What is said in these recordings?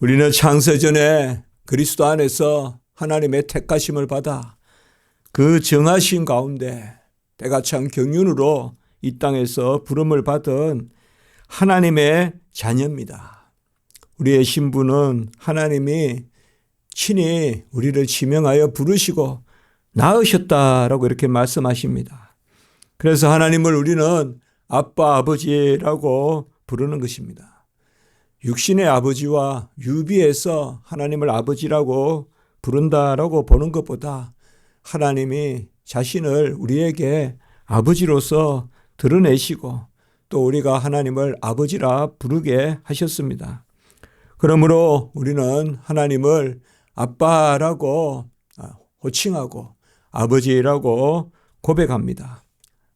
우리는 창세전에 그리스도 안에서 하나님의 택하심을 받아 그 정하신 가운데 때가 참 경륜으로 이 땅에서 부름을 받은 하나님의 자녀입니다. 우리의 신분은 하나님이 친히 우리를 지명하여 부르시고 낳으셨다라고 이렇게 말씀하십니다. 그래서 하나님을 우리는 아빠, 아버지라고 부르는 것입니다. 육신의 아버지와 유비에서 하나님을 아버지라고 부른다라고 보는 것보다 하나님이 자신을 우리에게 아버지로서 드러내시고 또 우리가 하나님을 아버지라 부르게 하셨습니다. 그러므로 우리는 하나님을 아빠라고 호칭하고 아버지라고 고백합니다.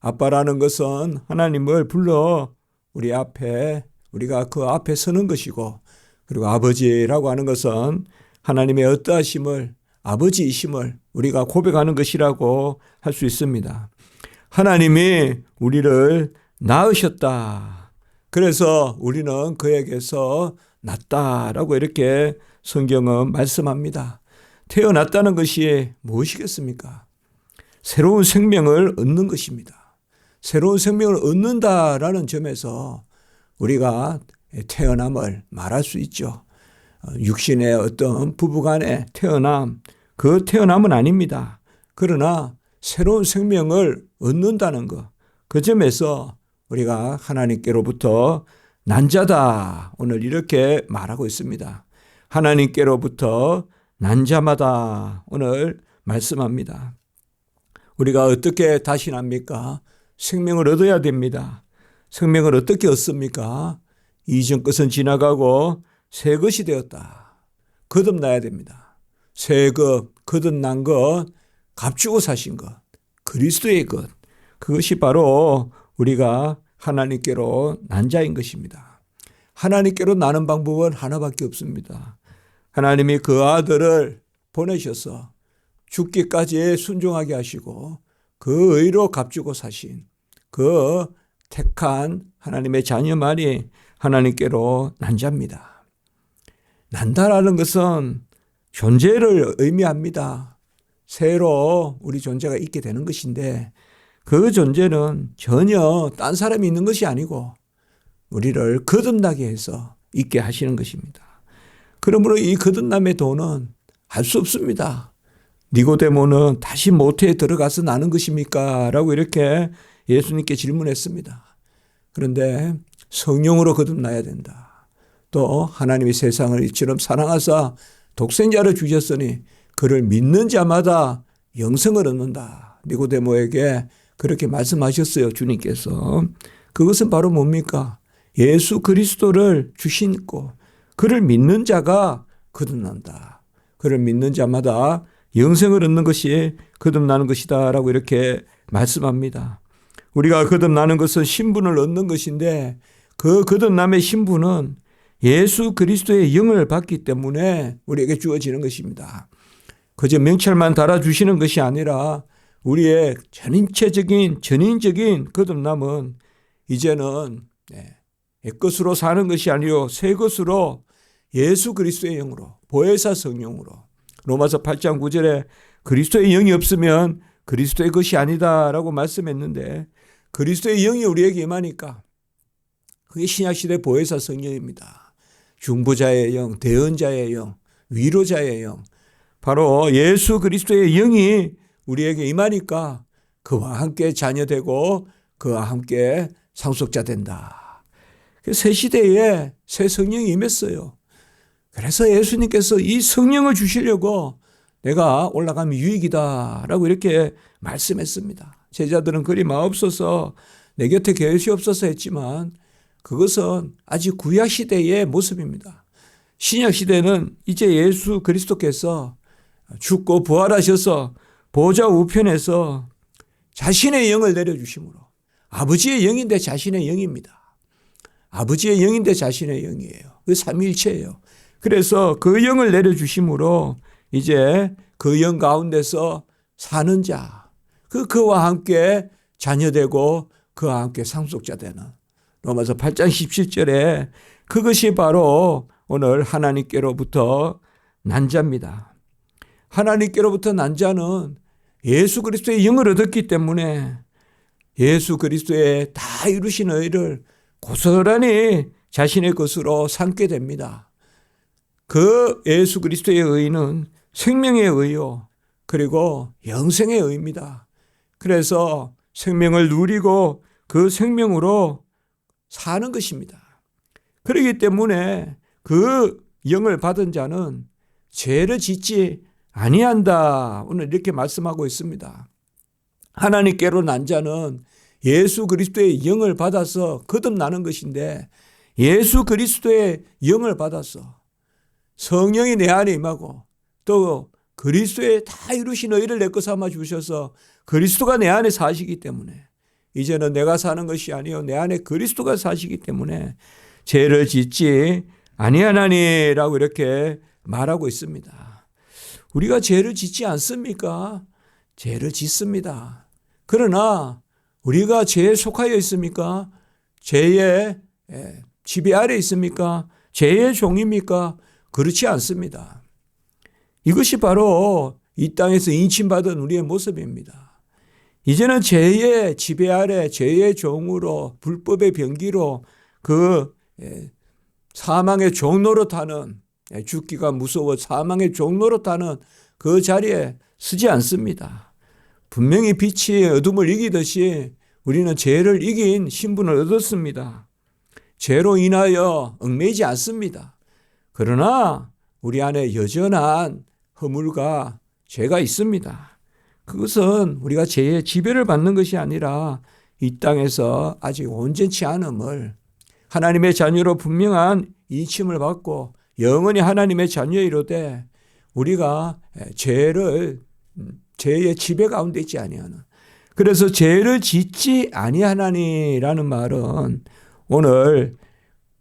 아빠라는 것은 하나님을 불러 우리 앞에 우리가 그 앞에 서는 것이고 그리고 아버지라고 하는 것은 하나님의 어떠하심을 아버지이심을 우리가 고백하는 것이라고 할 수 있습니다. 하나님이 우리를 낳으셨다. 그래서 우리는 그에게서 낳다라고 이렇게 성경은 말씀합니다. 태어났다는 것이 무엇이겠습니까? 새로운 생명을 얻는 것입니다. 새로운 생명을 얻는다라는 점에서 우리가 태어남을 말할 수 있죠. 육신의 어떤 부부간의 태어남, 그 태어남은 아닙니다. 그러나 새로운 생명을 얻는다는 것, 그 점에서 우리가 하나님께로부터 난자다. 오늘 이렇게 말하고 있습니다. 하나님께로부터 난자마다 오늘 말씀합니다. 우리가 어떻게 다시 납니까? 생명을 얻어야 됩니다. 생명을 어떻게 얻습니까? 이전 것은 지나가고 새 것이 되었다. 거듭나야 됩니다. 새 것, 거듭난 것, 값주고 사신 것, 그리스도의 것. 그것이 바로 우리가 하나님께로 난 자인 것입니다. 하나님께로 나는 방법은 하나밖에 없습니다. 하나님이 그 아들을 보내셔서 죽기까지 순종하게 하시고 그 의로 값주고 사신 그 택한 하나님의 자녀만이 하나님께로 난 자입니다. 난다라는 것은 존재를 의미합니다. 새로 우리 존재가 있게 되는 것인데 그 존재는 전혀 딴 사람이 있는 것이 아니고 우리를 거듭나게 해서 있게 하시는 것입니다. 그러므로 이 거듭남의 도는 알수 없습니다. 니고데모는 다시 모태에 들어가서 나는 것입니까? 라고 이렇게 예수님께 질문했습니다. 그런데 성령으로 거듭나야 된다. 또 하나님이 세상을 이처럼 사랑하사 독생자를 주셨으니 그를 믿는 자마다 영생을 얻는다. 니고데모에게 그렇게 말씀하셨어요. 주님께서. 그것은 바로 뭡니까? 예수 그리스도를 주신 고 그를 믿는 자가 거듭난다. 그를 믿는 자마다 영생을 얻는 것이 거듭나는 것이다라고 이렇게 말씀합니다. 우리가 거듭나는 것은 신분을 얻는 것인데 그 거듭남의 신분은 예수 그리스도의 영을 받기 때문에 우리에게 주어지는 것입니다. 그저 명찰만 달아주시는 것이 아니라 우리의 전인체적인 전인적인 거듭남은 이제는 네, 것으로 사는 것이 아니요 새 것으로 예수 그리스도의 영으로 보혜사 성령으로 로마서 8장 9절에 그리스도의 영이 없으면 그리스도의 것이 아니다라고 말씀했는데 그리스도의 영이 우리에게 임하니까 그게 신약시대 보혜사 성령입니다. 중보자의 영, 대언자의 영, 위로자의 영 바로 예수 그리스도의 영이 우리에게 임하니까 그와 함께 자녀되고 그와 함께 상속자 된다. 그새 시대에 새 성령이 임했어요. 그래서 예수님께서 이 성령을 주시려고 내가 올라가면 유익이다라고 이렇게 말씀했습니다. 제자들은 그리 마옵소서 내 곁에 계시옵소서 했지만 그것은 아직 구약 시대의 모습입니다. 신약 시대는 이제 예수 그리스도께서 죽고 부활하셔서 보좌 우편에서 자신의 영을 내려주심으로 아버지의 영인데 자신의 영입니다. 아버지의 영인데 자신의 영이에요. 그 삼일체예요. 그래서 그 영을 내려주심으로 이제 그 영 가운데서 사는 자, 그 그와 함께 자녀되고 그와 함께 상속자 되는 로마서 8장 17절에 그것이 바로 오늘 하나님께로부터 난 자입니다. 하나님께로부터 난 자는 예수 그리스도의 영을 얻었기 때문에 예수 그리스도의 다 이루신 의를 고스란히 자신의 것으로 삼게 됩니다. 그 예수 그리스도의 의는 생명의 의요. 그리고 영생의 의입니다. 그래서 생명을 누리고 그 생명으로 사는 것입니다. 그렇기 때문에 그 영을 받은 자는 죄를 짓지 아니한다. 오늘 이렇게 말씀하고 있습니다. 하나님께로 난 자는 예수 그리스도의 영을 받아서 거듭나는 것인데 예수 그리스도의 영을 받아서 성령이 내 안에 임하고 또 그리스도의 다 이루신 의를 내 것 삼아 주셔서 그리스도가 내 안에 사시기 때문에 이제는 내가 사는 것이 아니요 내 안에 그리스도가 사시기 때문에 죄를 짓지 아니하나니라고 이렇게 말하고 있습니다. 우리가 죄를 짓지 않습니까? 죄를 짓습니다. 그러나 우리가 죄에 속하여 있습니까? 죄의 예, 지배 아래 있습니까? 죄의 종입니까? 그렇지 않습니다. 이것이 바로 이 땅에서 인침받은 우리의 모습입니다. 이제는 죄의 지배 아래 죄의 종으로 불법의 병기로 그 예, 사망의 종로로 타는 예, 죽기가 무서워 사망의 종로로 타는 그 자리에 서지 않습니다. 분명히 빛이 어둠을 이기듯이 우리는 죄를 이긴 신분을 얻었습니다. 죄로 인하여 얽매이지 않습니다. 그러나 우리 안에 여전한 허물과 죄가 있습니다. 그것은 우리가 죄의 지배를 받는 것이 아니라 이 땅에서 아직 온전치 않음을 하나님의 자녀로 분명한 이침을 받고 영원히 하나님의 자녀 이로되 우리가 죄를 죄의 지배 가운데 있지 아니하는 그래서 죄를 짓지 아니하나니라는 말은 오늘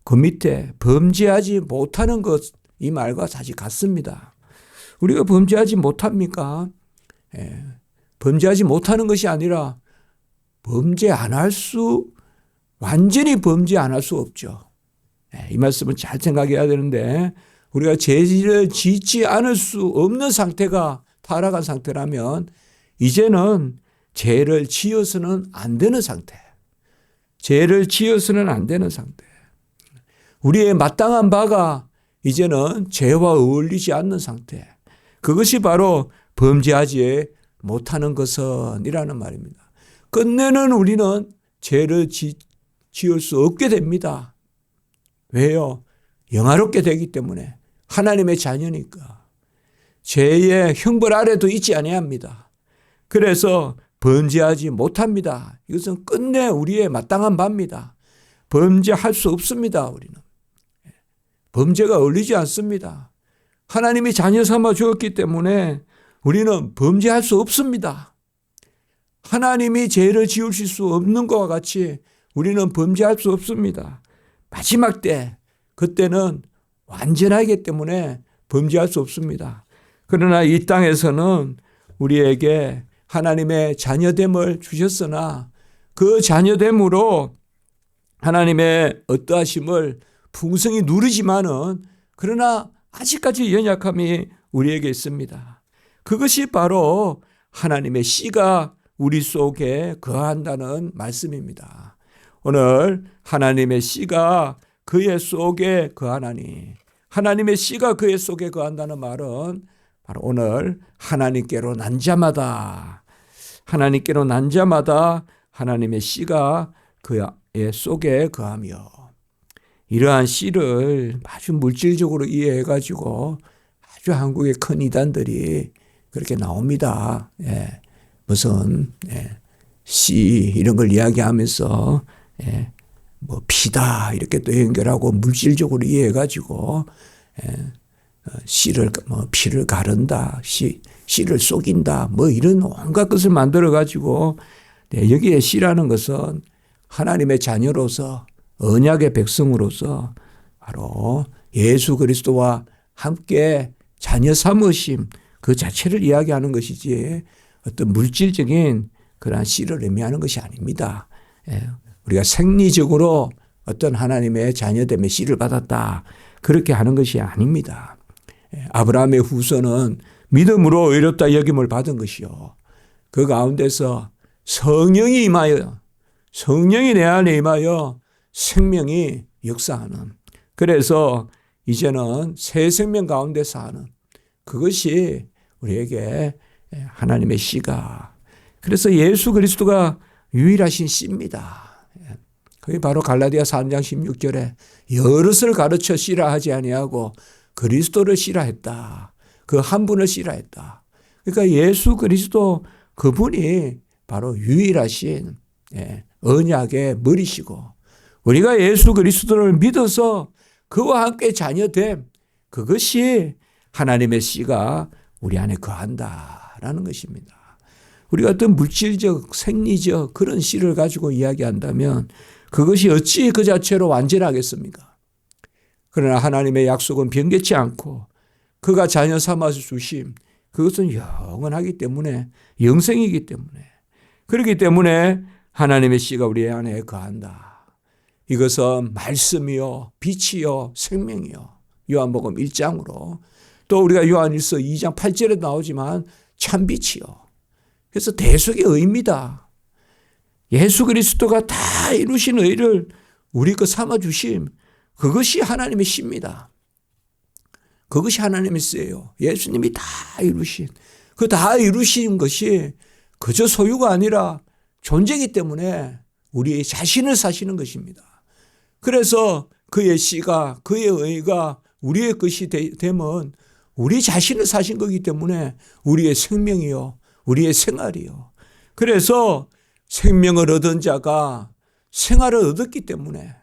그 밑에 범죄하지 못하는 것 이 말과 사실 같습니다. 우리가 범죄하지 못합니까? 예, 범죄하지 못하는 것이 아니라 범죄 안 할 수, 완전히 범죄 안 할 수 없죠. 예, 이 말씀을 잘 생각해야 되는데 우리가 죄를 짓지 않을 수 없는 상태가 타락한 상태라면 이제는 죄를 지어서는 안 되는 상태. 죄를 지어서는 안 되는 상태. 우리의 마땅한 바가 이제는 죄와 어울리지 않는 상태. 그것이 바로 범죄하지 못하는 것은이라는 말입니다. 끝내는 우리는 죄를 지, 지을 수 없게 됩니다. 왜요? 영화롭게 되기 때문에 하나님의 자녀니까 죄의 형벌 아래도 있지 아니합니다. 그래서 범죄하지 못합니다. 이것은 끝내 우리의 마땅한 바입니다. 범죄할 수 없습니다. 우리는 범죄가 어울리지 않습니다. 하나님이 자녀 삼아 주었기 때문에 우리는 범죄할 수 없습니다. 하나님이 죄를 지으실 수 없는 것과 같이 우리는 범죄할 수 없습니다. 마지막 때, 그때는 완전하기 때문에 범죄할 수 없습니다. 그러나 이 땅에서는 우리에게 하나님의 자녀됨을 주셨으나 그 자녀됨으로 하나님의 어떠하심을 풍성히 누리지만은 그러나 아직까지 연약함이 우리에게 있습니다. 그것이 바로 하나님의 씨가 우리 속에 거한다는 말씀입니다. 오늘 하나님의 씨가 그의 속에 거하나니 하나님의 씨가 그의 속에 거한다는 말은 바로 오늘 하나님께로 난 자마다 하나님께로 난 자마다 하나님의 씨가 그의 속에 거하며 이러한 씨를 아주 물질적으로 이해해 가지고 아주 한국의 큰 이단들이 그렇게 나옵니다. 예. 무슨 예. 씨 이런 걸 이야기하면서 예. 뭐 피다 이렇게 또 연결하고 물질적으로 이해해 가지고 예. 어, 씨를 뭐 피를 가른다, 씨 씨를 속인다, 뭐 이런 온갖 것을 만들어 가지고 네, 여기에 씨라는 것은 하나님의 자녀로서 언약의 백성으로서 바로 예수 그리스도와 함께 자녀 삼으심 그 자체를 이야기하는 것이지 어떤 물질적인 그러한 씨를 의미하는 것이 아닙니다. 예, 우리가 생리적으로 어떤 하나님의 자녀됨의 씨를 받았다. 그렇게 하는 것이 아닙니다. 예, 아브라함의 후손은 믿음으로 의롭다 여김을 받은 것이요. 그 가운데서 성령이 임하여 성령이 내 안에 임하여 생명이 역사하는 그래서 이제는 새 생명 가운데 사는 그것이 우리에게 하나님의 씨가 그래서 예수 그리스도가 유일하신 씨입니다. 그게 바로 갈라디아 3장 16절에 여럿을 가르쳐 씨라 하지 아니하고 그리스도를 씨라 했다. 그 한 분을 씨라 했다. 그러니까 예수 그리스도 그분이 바로 유일하신 예, 언약의 머리시고 우리가 예수 그리스도를 믿어서 그와 함께 자녀됨 그것이 하나님의 씨가 우리 안에 거한다라는 것입니다. 우리가 어떤 물질적, 생리적 그런 씨를 가지고 이야기한다면 그것이 어찌 그 자체로 완전하겠습니까? 그러나 하나님의 약속은 변개치 않고 그가 자녀 삼아서 주심 그것은 영원하기 때문에 영생이기 때문에 그렇기 때문에 하나님의 씨가 우리 안에 거한다. 이것은 말씀이요 빛이요 생명이요 요한복음 1장으로 또 우리가 요한일서 2장 8절에 나오지만 참빛이요. 그래서 대속의 의입니다. 예수 그리스도가 다 이루신 의를 우리 거 삼아 주심 그것이 하나님의 씨입니다. 그것이 하나님의 씨예요. 예수님이 다 이루신 그 다 이루신 것이 그저 소유가 아니라 존재이기 때문에 우리 자신을 사시는 것입니다. 그래서 그의 씨가 그의 의가 우리의 것이 되면 우리 자신을 사신 거기 때문에 우리의 생명이요 우리의 생활이요. 그래서 생명을 얻은 자가 생활을 얻었기 때문에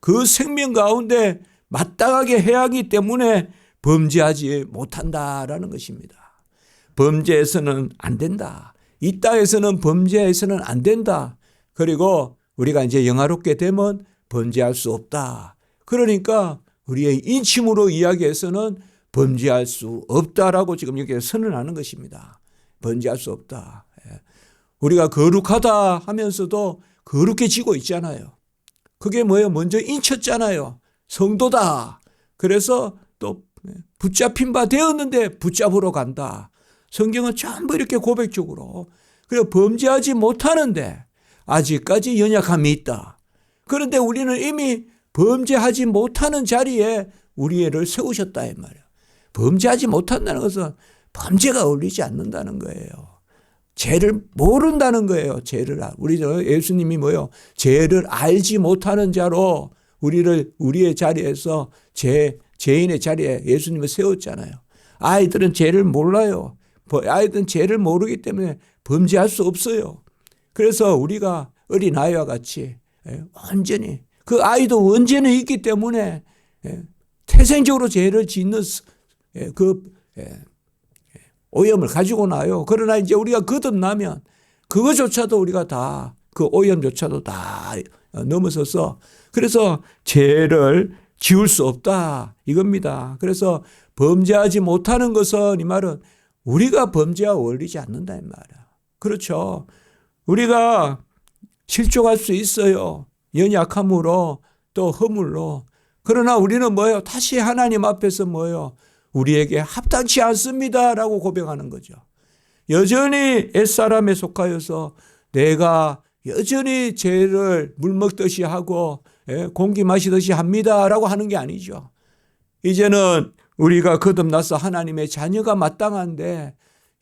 그 생명 가운데 마땅하게 해야 하기 때문에 범죄하지 못한다라는 것입니다. 범죄해서는 안 된다. 이 땅에서는 범죄해서는 안 된다. 그리고 우리가 이제 영화롭게 되면 범죄할 수 없다. 그러니까 우리의 인침으로 이야기해서는 범죄할 수 없다라고 지금 여기 선언하는 것입니다. 범죄할 수 없다. 예. 우리가 거룩하다 하면서도 거룩해지고 있잖아요. 그게 뭐예요? 먼저 인쳤잖아요. 성도다. 그래서 또 붙잡힌 바 되었는데 붙잡으러 간다. 성경은 전부 이렇게 고백적으로. 그리고 범죄하지 못하는데 아직까지 연약함이 있다. 그런데 우리는 이미 범죄하지 못하는 자리에 우리를 세우셨다 이 말이야. 범죄하지 못한다는 것은 범죄가 어울리지 않는다는 거예요. 죄를 모른다는 거예요. 죄를 우리 예수님이 뭐요? 죄를 알지 못하는 자로 우리를 우리의 자리에서 죄 죄인의 자리에 예수님을 세웠잖아요. 아이들은 죄를 몰라요. 아이들은 죄를 모르기 때문에 범죄할 수 없어요. 그래서 우리가 어린 아이와 같이 예, 완전히 그 아이도 원죄는 있기 때문에 예, 태생적으로 죄를 짓는 예, 그 오염을 가지고 나요. 그러나 이제 우리가 거듭나면 그거조차도 우리가 다 그 오염조차도 다 넘어서서 그래서 죄를 지울 수 없다 이겁니다. 그래서 범죄하지 못하는 것은 이 말은 우리가 범죄와 어울리지 않는다 이 말이야. 그렇죠. 우리가 실족할 수 있어요. 연약함으로 또 허물로. 그러나 우리는 뭐예요? 다시 하나님 앞에서 뭐예요? 우리에게 합당치 않습니다라고 고백하는 거죠. 여전히 옛사람에 속하여서 내가 여전히 죄를 물 먹듯이 하고 예, 공기 마시듯이 합니다라고 하는 게 아니죠. 이제는 우리가 거듭나서 하나님의 자녀가 마땅한데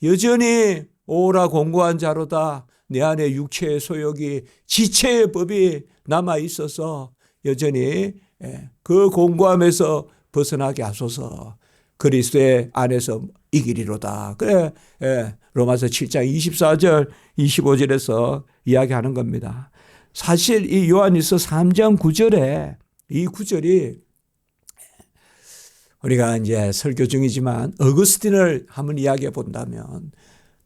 여전히 오라 공고한 자로다 내 안에 육체의 소욕이 지체의 법이 남아 있어서 여전히 예, 그 공고함에서 벗어나게 하소서 그리스도의 안에서 이기리로다. 그래 예, 로마서 7장 24절 25절에서 이야기하는 겁니다. 사실 이 요한일서 3장 9절에 이 구절이 우리가 이제 설교 중이지만 어거스틴을 한번 이야기해 본다면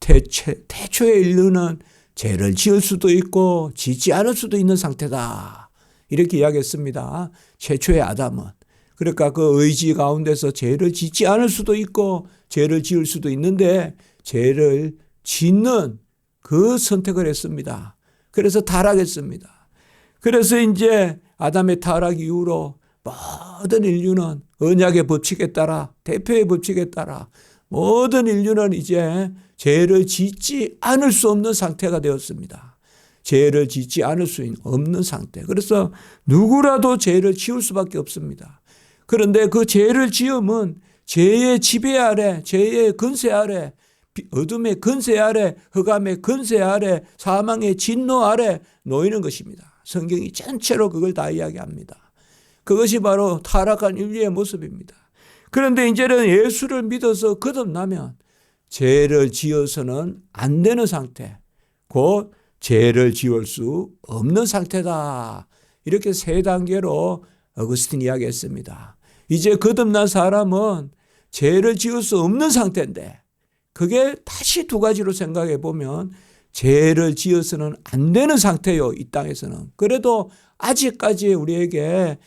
태초, 태초에 인류는 죄를 지을 수도 있고 짓지 않을 수도 있는 상태다. 이렇게 이야기했습니다. 최초의 아담은. 그러니까 그 의지 가운데서 죄를 짓지 않을 수도 있고 죄를 지을 수도 있는데 죄를 짓는 그 선택을 했습니다. 그래서 타락했습니다. 그래서 이제 아담의 타락 이후로 모든 인류는 언약의 법칙에 따라 대표의 법칙에 따라 모든 인류는 이제 죄를 짓지 않을 수 없는 상태가 되었습니다. 죄를 짓지 않을 수 없는 상태. 그래서 누구라도 죄를 지을 수밖에 없습니다. 그런데 그 죄를 지음은 죄의 지배 아래, 죄의 근세 아래, 어둠의 근세 아래, 흑암의 근세 아래, 사망의 진노 아래 놓이는 것입니다. 성경이 전체로 그걸 다 이야기합니다. 그것이 바로 타락한 인류의 모습입니다. 그런데 이제는 예수를 믿어서 거듭나면 죄를 지어서는 안 되는 상태, 곧 죄를 지을 수 없는 상태다. 이렇게 세 단계로 어거스틴 이야기했습니다. 이제 거듭난 사람은 죄를 지을 수 없는 상태인데 그게 다시 두 가지로 생각해 보면 죄를 지어서는 안 되는 상태요. 이 땅에서는. 그래도 아직까지 우리에게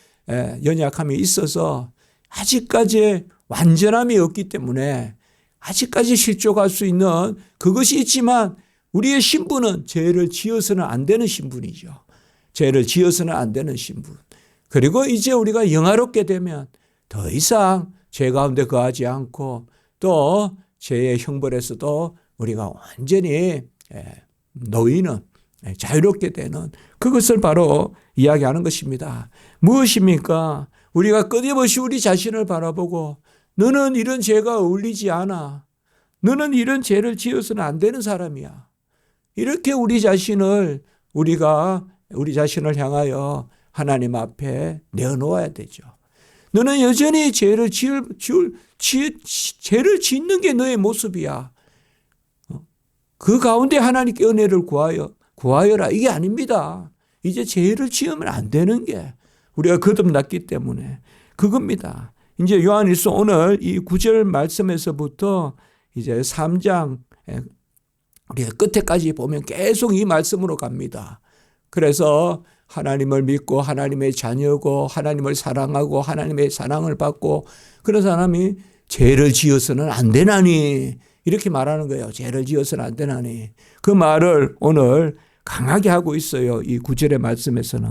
연약함이 있어서 아직까지 완전함이 없기 때문에 아직까지 실족할 수 있는 그것이 있지만 우리의 신분은 죄를 지어서는 안 되는 신분이죠. 죄를 지어서는 안 되는 신분. 그리고 이제 우리가 영화롭게 되면 더 이상 죄 가운데 거하지 않고 또 죄의 형벌에서도 우리가 완전히 놓이는 자유롭게 되는 그것을 바로 이야기하는 것입니다. 무엇입니까? 우리가 끊임없이 우리 자신을 바라보고 너는 이런 죄가 어울리지 않아. 너는 이런 죄를 지어서는 안 되는 사람이야. 이렇게 우리 자신을 우리가 우리 자신을 향하여 하나님 앞에 내어놓아야 되죠. 너는 여전히 죄를 지을, 지을, 지, 죄를 짓는 게 너의 모습이야. 어? 그 가운데 하나님께 은혜를 구하여, 구하여라. 이게 아닙니다. 이제 죄를 지으면 안 되는 게 우리가 거듭났기 때문에 그겁니다. 이제 요한일서 오늘 이 구절 말씀에서부터 이제 3장 우리가 끝에까지 보면 계속 이 말씀으로 갑니다. 그래서 하나님을 믿고 하나님의 자녀고 하나님을 사랑하고 하나님의 사랑을 받고 그런 사람이 죄를 지어서는 안 되나니 이렇게 말하는 거예요. 죄를 지어서는 안 되나니 그 말을 오늘 강하게 하고 있어요. 이 구절의 말씀에서는.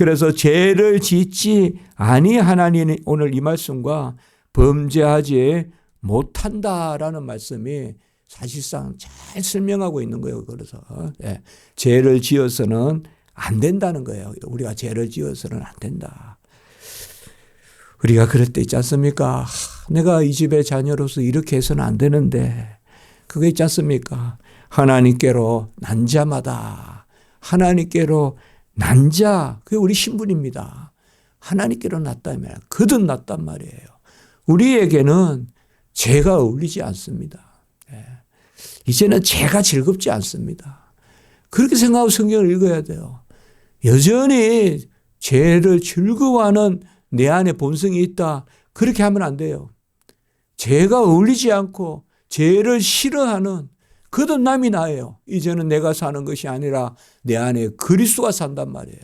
그래서 죄를 짓지 아니 하나님 오늘 이 말씀과 범죄하지 못한다라는 말씀이 사실상 잘 설명하고 있는 거예요. 그래서 예, 죄를 지어서는 안 된다는 거예요. 우리가 죄를 지어서는 안 된다. 우리가 그럴 때 있지 않습니까? 내가 이 집의 자녀로서 이렇게 해서는 안 되는데 그거 있지 않습니까? 하나님께로 난 자마다 하나님께로 난자 그게 우리 신분입니다. 하나님께로 났다면 거듭 났단 말이에요. 우리에게는 죄가 어울리지 않습니다. 예. 이제는 죄가 즐겁지 않습니다. 그렇게 생각하고 성경을 읽어야 돼요. 여전히 죄를 즐거워하는 내 안에 본성이 있다. 그렇게 하면 안 돼요. 죄가 어울리지 않고 죄를 싫어하는 거듭남이 나예요. 이제는 내가 사는 것이 아니라 내 안에 그리스도가 산단 말이에요.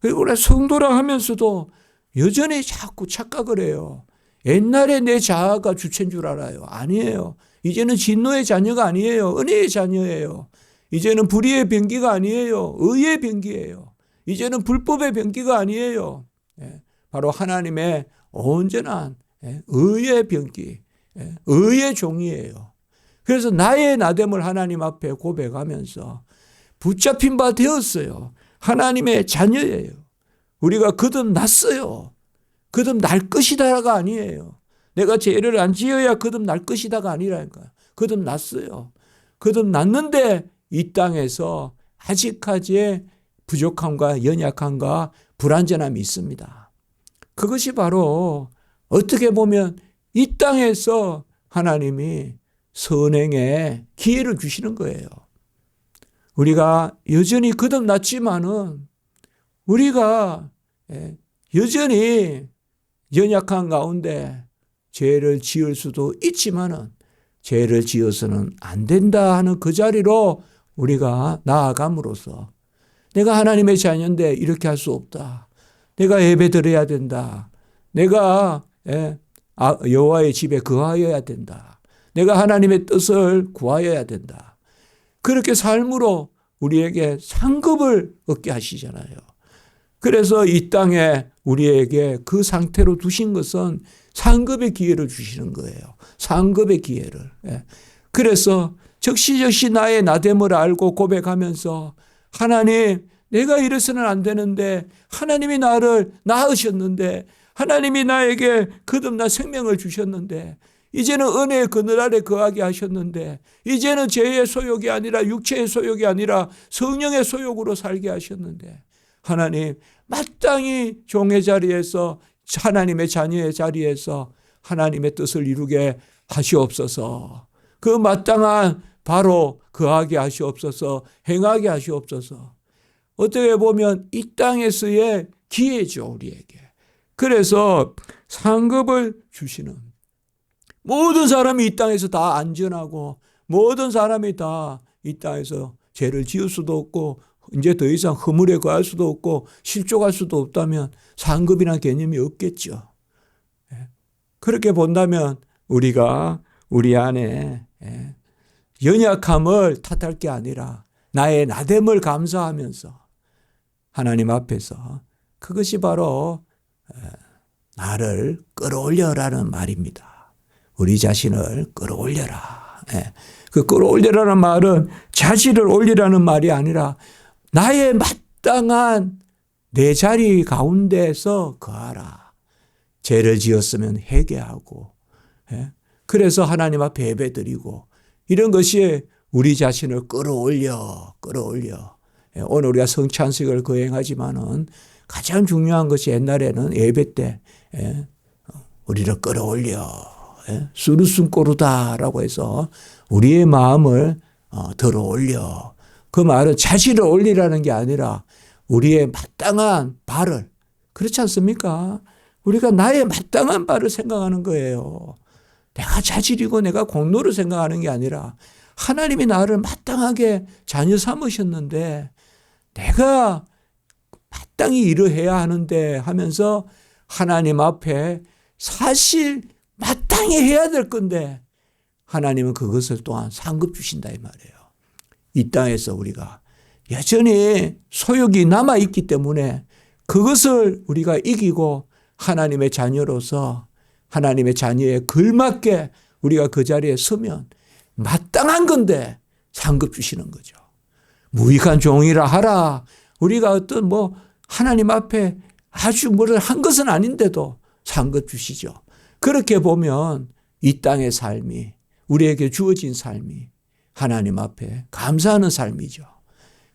그리고 우리 성도라 하면서도 여전히 자꾸 착각을 해요. 옛날에 내 자아가 주체인 줄 알아요. 아니에요. 이제는 진노의 자녀가 아니에요. 은혜의 자녀예요. 이제는 불의의 병기가 아니에요. 의의 병기예요. 이제는 불법의 병기가 아니에요. 예, 바로 하나님의 온전한 예, 의의 병기, 예, 의의 종이에요. 그래서 나의 나됨을 하나님 앞에 고백하면서 붙잡힌 바 되었어요. 하나님의 자녀예요. 우리가 거듭났어요. 거듭날 것이다가 아니에요. 내가 죄를 안 지어야 거듭날 것이다가 아니라니까. 거듭났어요. 거듭났는데 이 땅에서 아직까지 부족함과 연약함과 불완전함이 있습니다. 그것이 바로 어떻게 보면 이 땅에서 하나님이 선행의 기회를 주시는 거예요. 우리가 여전히 거듭났지만은 우리가 예, 여전히 연약한 가운데 죄를 지을 수도 있지만은 죄를 지어서는 안 된다 하는 그 자리로 우리가 나아감으로써 내가 하나님의 자녀인데 이렇게 할 수 없다. 내가 예배 드려야 된다. 내가 예, 아, 여호와의 집에 거하여야 된다. 내가 하나님의 뜻을 구하여야 된다. 그렇게 삶으로 우리에게 상급을 얻게 하시잖아요. 그래서 이 땅에 우리에게 그 상태로 두신 것은 상급의 기회를 주시는 거예요. 상급의 기회를. 예. 그래서 적시적시 나의 나됨을 알고 고백하면서 하나님 내가 이래서는 안 되는데 하나님이 나를 낳으셨는데 하나님이 나에게 거듭난 생명을 주셨는데 이제는 은혜의 그늘 아래 거하게 하셨는데 이제는 죄의 소욕이 아니라 육체의 소욕이 아니라 성령의 소욕으로 살게 하셨는데 하나님 마땅히 종의 자리에서 하나님의 자녀의 자리에서 하나님의 뜻을 이루게 하시옵소서. 그 마땅한 바로 거하게 하시옵소서. 행하게 하시옵소서. 어떻게 보면 이 땅에서의 기회죠, 우리에게. 그래서 상급을 주시는 모든 사람이 이 땅에서 다 안전하고 모든 사람이 다 이 땅에서 죄를 지을 수도 없고 이제 더 이상 허물에 거할 수도 없고 실족할 수도 없다면 상급이라는 개념이 없겠죠. 예. 그렇게 본다면 우리가 우리 안에 예, 연약함을 탓할 게 아니라 나의 나됨을 감사하면서 하나님 앞에서 그것이 바로 나를 끌어올려라는 말입니다. 우리 자신을 끌어올려라. 예. 그 끌어올려라는 말은 자질을 올리라는 말이 아니라 나의 마땅한 내 자리 가운데서 거하라. 죄를 지었으면 회개하고, 예. 그래서 하나님 앞에 예배드리고 이런 것이 우리 자신을 끌어올려, 끌어올려. 예. 오늘 우리가 성찬식을 거행하지만은 가장 중요한 것이 옛날에는 예배 때 예, 우리를 끌어올려 예, 수르순꼬르다라고 해서 우리의 마음을 어, 들어 올려 그 말은 자질을 올리라는 게 아니라 우리의 마땅한 발을 그렇지 않습니까? 우리가 나의 마땅한 발을 생각하는 거예요. 내가 자질이고 내가 공로를 생각하는 게 아니라 하나님이 나를 마땅하게 자녀 삼으셨는데 내가 마땅히 일을 해야 하는데 하면서 하나님 앞에 사실 마땅히 해야 될 건데 하나님은 그것을 또한 상급 주신다 이 말이에요. 이 땅에서 우리가 여전히 소욕이 남아 있기 때문에 그것을 우리가 이기고 하나님의 자녀로서 하나님의 자녀에 걸맞게 우리가 그 자리에 서면 마땅한 건데 상급 주시는 거죠. 무익한 종이라 하라. 우리가 어떤 뭐 하나님 앞에 아주 뭐를 한 것은 아닌데도 상급 주시죠. 그렇게 보면 이 땅의 삶이 우리에게 주어진 삶이 하나님 앞에 감사하는 삶이죠.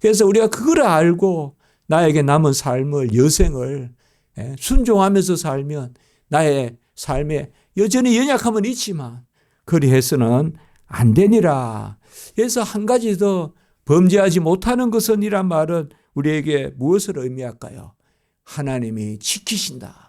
그래서 우리가 그걸 알고 나에게 남은 삶을 여생을 예, 순종하면서 살면 나의 삶에 여전히 연약함은 있지만 그리해서는 안 되니라. 그래서 한 가지 더 범죄하지 못하는 것은 이란 말은 우리에게 무엇을 의미할까요? 하나님이 지키신다.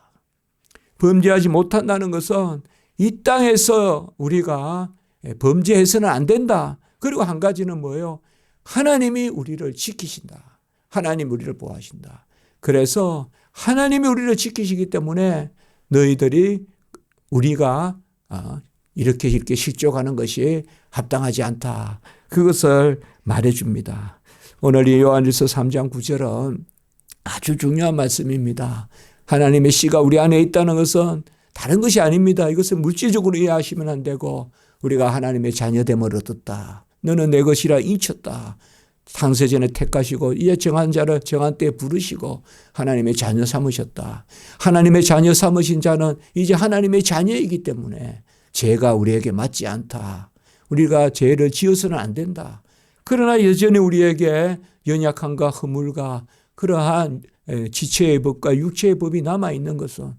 범죄하지 못한다는 것은 이 땅에서 우리가 범죄해서는 안 된다. 그리고 한 가지는 뭐예요? 하나님이 우리를 지키신다. 하나님 우리를 보호하신다. 그래서 하나님이 우리를 지키시기 때문에 너희들이 우리가 아, 이렇게 이렇게 실족하는 것이 합당하지 않다. 그것을 말해줍니다. 오늘 이 요한일서 3장 9절은 아주 중요한 말씀입니다. 하나님의 씨가 우리 안에 있다는 것은 다른 것이 아닙니다. 이것을 물질적으로 이해하시면 안 되고 우리가 하나님의 자녀됨을 얻었다. 너는 내 것이라 인쳤다. 상세전에 택하시고 이제 정한 자를 정한 때에 부르시고 하나님의 자녀 삼으셨다. 하나님의 자녀 삼으신 자는 이제 하나님의 자녀이기 때문에 죄가 우리에게 맞지 않다. 우리가 죄를 지어서는 안 된다. 그러나 여전히 우리에게 연약함과 허물과 그러한 지체의 법과 육체의 법이 남아 있는 것은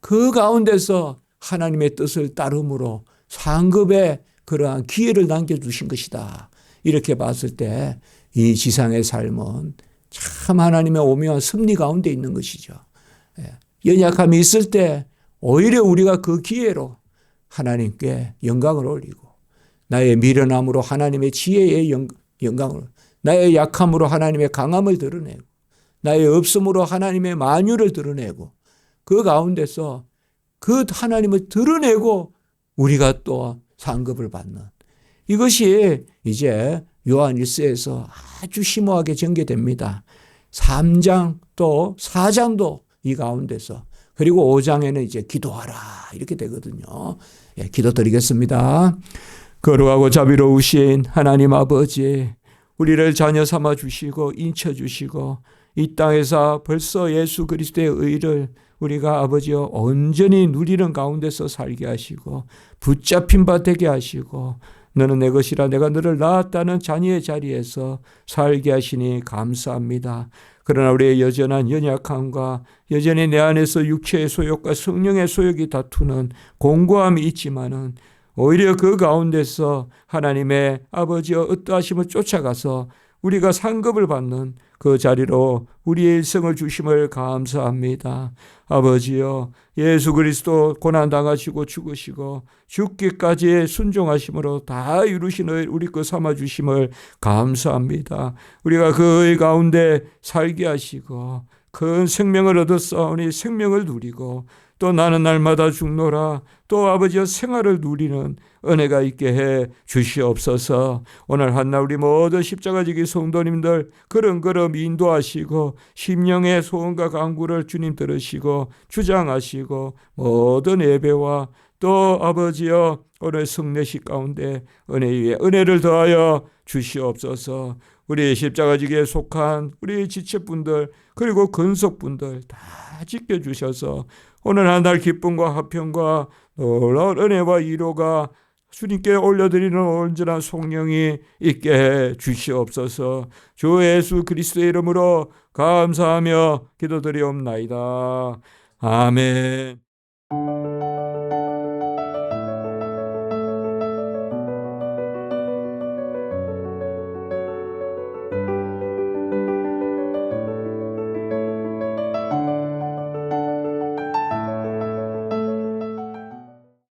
그 가운데서 하나님의 뜻을 따름으로 상급의 그러한 기회를 남겨주신 것이다. 이렇게 봤을 때 이 지상의 삶은 참 하나님의 오묘한 섭리 가운데 있는 것이죠. 연약함이 있을 때 오히려 우리가 그 기회로 하나님께 영광을 올리고 나의 미련함으로 하나님의 지혜의 영광을 나의 약함으로 하나님의 강함을 드러내고 나의 없음으로 하나님의 만유를 드러내고 그 가운데서 그 하나님을 드러내고 우리가 또 상급을 받는 이것이 이제 요한 1서에서 아주 심오하게 전개됩니다. 3장 또 4장도 이 가운데서 그리고 5장에는 이제 기도하라 이렇게 되거든요. 예, 기도 드리겠습니다. 거룩하고 자비로우신 하나님 아버지 우리를 자녀 삼아 주시고 인쳐 주시고 이 땅에서 벌써 예수 그리스도의 의를 우리가 아버지여 온전히 누리는 가운데서 살게 하시고 붙잡힌 바 되게 하시고 너는 내 것이라 내가 너를 낳았다는 자녀의 자리에서 살게 하시니 감사합니다. 그러나 우리의 여전한 연약함과 여전히 내 안에서 육체의 소욕과 성령의 소욕이 다투는 공고함이 있지만은 오히려 그 가운데서 하나님의 아버지의 어떠하심을 쫓아가서 우리가 상급을 받는 그 자리로 우리의 일생을 주심을 감사합니다. 아버지여 예수 그리스도 고난 당하시고 죽으시고 죽기까지의 순종하심으로 다 이루신 의 우리 거 삼아 주심을 감사합니다. 우리가 그의 가운데 살게 하시고 큰 생명을 얻었사오니 생명을 누리고 또 나는 날마다 죽노라 또 아버지의 생활을 누리는 은혜가 있게 해 주시옵소서. 오늘 한날 우리 모든 십자가지기 성도님들 그런그럼 인도하시고 심령의 소원과 강구를 주님 들으시고 주장하시고 모든 예배와 또 아버지여 오늘 성례식 가운데 은혜 위에 은혜를 더하여 주시옵소서. 우리 십자가지기에 속한 우리 지체분들 그리고 근속분들 다 지켜주셔서 오늘 한 날 기쁨과 화평과 놀라운 은혜와 위로가 주님께 올려드리는 온전한 성령이 있게 해 주시옵소서 주 예수 그리스도의 이름으로 감사하며 기도드리옵나이다. 아멘